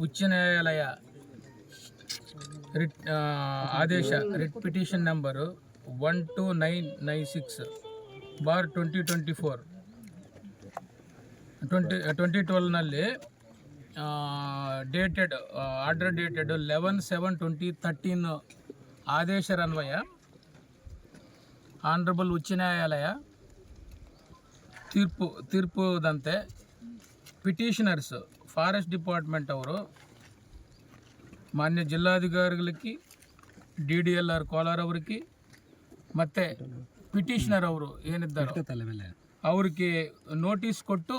ಉಚ್ಚ ನ್ಯಾಯಾಲಯ ರಿಟ್ ಆ, ಆದೇಶ writ petition number one two nine nine six bar twenty twenty four twenty twenty ಟ್ವೆಲ್ನಲ್ಲಿ dated order dated eleven seven twenty thirteen ಆದೇಶರನ್ವಯ honourable ಉಚ್ಚ ನ್ಯಾಯಾಲಯ ತೀರ್ಪು ತೀರ್ಪುದಂತೆ petitioners forest department ಅವರು ಮಾನ್ಯ ಜಿಲ್ಲಾಧಿಕಾರಿಗಳಿಗೆ D D L R Kolar ಅವ್ರಿಗೆ ಮತ್ತು ಪಿಟಿಷನರ್ ಅವರು ಏನಿದ್ದಾರೆ ಅವ್ರಿಗೆ ನೋಟಿಸ್ ಕೊಟ್ಟು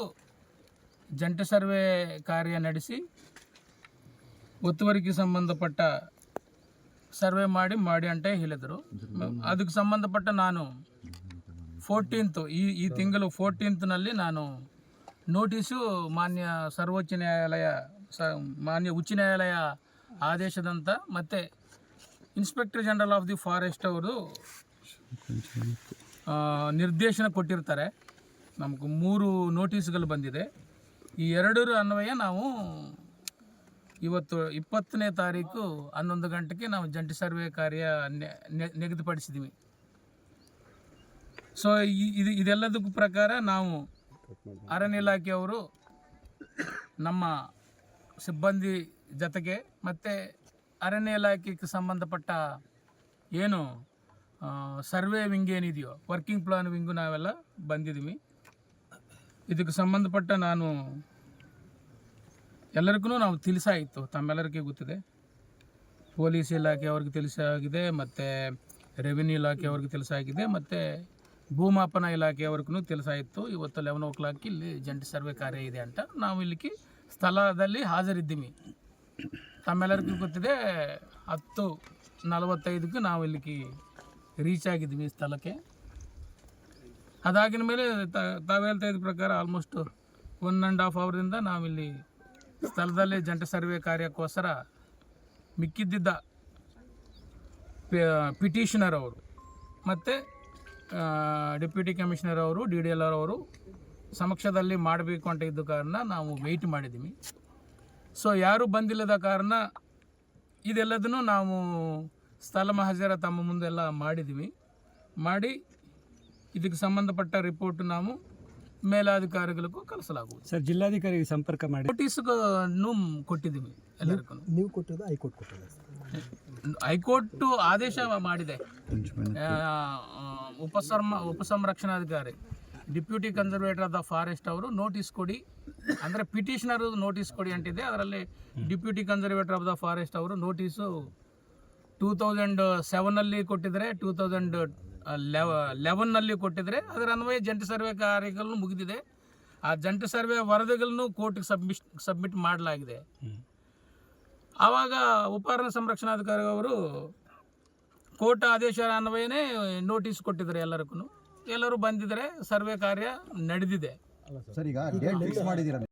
ಜಂಟ ಸರ್ವೆ ಕಾರ್ಯ ನಡೆಸಿ ಒತ್ತುವರಿಗೆ ಸಂಬಂಧಪಟ್ಟ ಸರ್ವೆ ಮಾಡಿ ಮಾಡಿ ಅಂತ ಹೇಳಿದರು. ಅದಕ್ಕೆ ಸಂಬಂಧಪಟ್ಟ ನಾನು ಫೋರ್ಟೀನ್ತು ಈ ಈ ತಿಂಗಳು ಫೋರ್ಟೀನ್ತ್ನಲ್ಲಿ ನಾನು ನೋಟಿಸು ಮಾನ್ಯ ಸರ್ವೋಚ್ಚ ನ್ಯಾಯಾಲಯ, ಸ, ಮಾನ್ಯ ಉಚ್ಚ ನ್ಯಾಯಾಲಯ ಆದೇಶದಂತ ಮತ್ತು inspector general of the forest ಅವರು ನಿರ್ದೇಶನ ಕೊಟ್ಟಿರ್ತಾರೆ. ನಮಗೆ ಮೂರು ನೋಟಿಸ್ಗಳು ಬಂದಿದೆ. ಈ ಎರಡರ ಅನ್ವಯ ನಾವು ಇವತ್ತು ಇಪ್ಪತ್ತನೇ ತಾರೀಕು ಹನ್ನೊಂದು ಗಂಟೆಗೆ ನಾವು ಜಂಟಿ ಸರ್ವೆ ಕಾರ್ಯ ನಿಗದಿಪಡಿಸಿದ್ದೀವಿ. ಸೊ ಇದು, ಇದೆಲ್ಲದಕ್ಕೂ ಪ್ರಕಾರ ನಾವು ಅರಣ್ಯ ಇಲಾಖೆಯವರು ನಮ್ಮ ಸಿಬ್ಬಂದಿ ಜೊತೆಗೆ ಮತ್ತು ಅರಣ್ಯ ಇಲಾಖೆಗೆ ಸಂಬಂಧಪಟ್ಟ ಏನು ಸರ್ವೆ ವಿಂಗ್ ಏನಿದೆಯೋ, ವರ್ಕಿಂಗ್ ಪ್ಲಾನ್ ವಿಂಗು ನಾವೆಲ್ಲ ಬಂದಿದ್ದೀವಿ. ಇದಕ್ಕೆ ಸಂಬಂಧಪಟ್ಟ ನಾನು ಎಲ್ಲರಿಗೂ ನಾವು ತಿಳಿಸಾಯಿತು ತಮ್ಮೆಲ್ಲರಿಗೆ ಗೊತ್ತಿದೆ. ಪೊಲೀಸ್ ಇಲಾಖೆ ಅವ್ರಿಗೆ ತಿಳಿಸಾಗಿದೆ ಮತ್ತು ರೆವಿನ್ಯೂ ಇಲಾಖೆ ಅವ್ರಿಗೆ ತಿಳಿಸಾಗಿದೆ ಮತ್ತು ಭೂಮಾಪನ ಇಲಾಖೆಯವರೆಗೂ ತಿಳಿಸಾಯಿತು. ಇವತ್ತು ಲೆವೆನ್ ಓ ಕ್ಲಾಕ್ ಇಲ್ಲಿ ಜಂಟಿ ಸರ್ವೆ ಕಾರ್ಯ ಇದೆ ಅಂತ ನಾವು ಇಲ್ಲಿಗೆ ಸ್ಥಳದಲ್ಲಿ ಹಾಜರಿದ್ದೀವಿ. ತಮ್ಮೆಲ್ಲರಿಗೂ ಗೊತ್ತಿದೆ, ಹತ್ತು ನಲವತ್ತೈದಕ್ಕೆ ನಾವು ಇಲ್ಲಿಗೆ ರೀಚ್ ಆಗಿದ್ವಿ ಸ್ಥಳಕ್ಕೆ. ಅದಾಗಿನ ಮೇಲೆ ತಾವು ಹೇಳ್ತಾ ಇದ್ದ ಪ್ರಕಾರ ಆಲ್ಮೋಸ್ಟ್ ಒನ್ ಆ್ಯಂಡ್ ಹಾಫ್ ಅವರಿಂದ ನಾವಿಲ್ಲಿ ಸ್ಥಳದಲ್ಲಿ ಜಂಟಿ ಸರ್ವೆ ಕಾರ್ಯಕ್ಕೋಸ್ಕರ ಮಿಕ್ಕಿದ್ದಿದ್ದ ಪಿಟಿಷನರ್ ಅವರು. ಮತ್ತು ಡೆಪ್ಯೂಟಿ ಕಮಿಷನರ್ ಅವರು ಡಿ ಡಿ ಎಲ್ ಆರ್ ಅವರು ಸಮಕ್ಷದಲ್ಲಿ ಮಾಡಬೇಕು ಅಂತ ಇದ್ದ ಕಾರಣ ನಾವು ವೆಯ್ಟ್ ಮಾಡಿದ್ದೀವಿ. ಸೊ ಯಾರೂ ಬಂದಿಲ್ಲದ ಕಾರಣ ಇದೆಲ್ಲದನ್ನು ನಾವು ಸ್ಥಳ ಮಹಜರ ತಮ್ಮ ಮುಂದೆಲ್ಲ ಮಾಡಿದ್ದೀವಿ. ಮಾಡಿ ಇದಕ್ಕೆ ಸಂಬಂಧಪಟ್ಟ ರಿಪೋರ್ಟ್ ನಾವು ಮೇಲಾಧಿಕಾರಿಗಳಿಗೂ ಕಳಿಸಲಾಗುವುದು. ಸರ್ ಜಿಲ್ಲಾಧಿಕಾರಿಗೆ ಸಂಪರ್ಕ ಮಾಡಿ. ನೋಟಿಸ್ಗೂ ಕೊಟ್ಟಿದ್ದೀವಿ ಎಲ್ಲರಿಗೂ. ನೀವು ಕೊಟ್ಟಿದ್ದು ಹೈಕೋರ್ಟ್ ಕೊಟ್ಟಿದೆ ಹೈಕೋರ್ಟ್ ಆದೇಶ ಮಾಡಿದೆ. ಉಪಸಂರ ಉಪಸಂರಕ್ಷಣಾಧಿಕಾರಿ. Deputy conservator of the forest ಅವರು ನೋಟಿಸ್ ಕೊಡಿ ಅಂದರೆ ಪಿಟಿಷನರ್ ನೋಟಿಸ್ ಕೊಡಿ ಅಂತಿದೆ ಅದರಲ್ಲಿ deputy conservator of the forest ಅವರು ನೋಟಿಸು ಟೂ ತೌಸಂಡ್ ಸೆವೆನಲ್ಲಿ ಕೊಟ್ಟಿದ್ದಾರೆ ಟೂ ತೌಸಂಡ್ ಲೆವ ಲೆವೆನ್ನಲ್ಲಿ ಕೊಟ್ಟಿದ್ದಾರೆ ಅದರ ಅನ್ವಯ ಜಂಟಿ ಸರ್ವೆ ಕಾರ್ಯಗಳನ್ನು ಮುಗಿದಿದೆ. ಆ ಜಂಟಿ ಸರ್ವೆ ವರದಿಗಳನ್ನು ಕೋರ್ಟ್ಗೆ ಸಬ್ಮಿಟ್ ಸಬ್ಮಿಟ್ ಮಾಡಲಾಗಿದೆ. ಆವಾಗ ಉಪಾರಣ ಸಂರಕ್ಷಣಾಧಿಕಾರಿ ಅವರು ಕೋರ್ಟ್ ಆದೇಶ ಅನ್ವಯನೇ ನೋಟಿಸ್ ಕೊಟ್ಟಿದ್ದಾರೆ ಎಲ್ಲರಿಗೂ ಎಲ್ಲರೂ ಬಂದಿದ್ರೆ ಸರ್ವೆ ಕಾರ್ಯ ನಡೆದಿದೆ. ಸರ್, ಈಗ ಡೇಟ್ ಫಿಕ್ಸ್ ಮಾಡಿದ್ದೀರಾ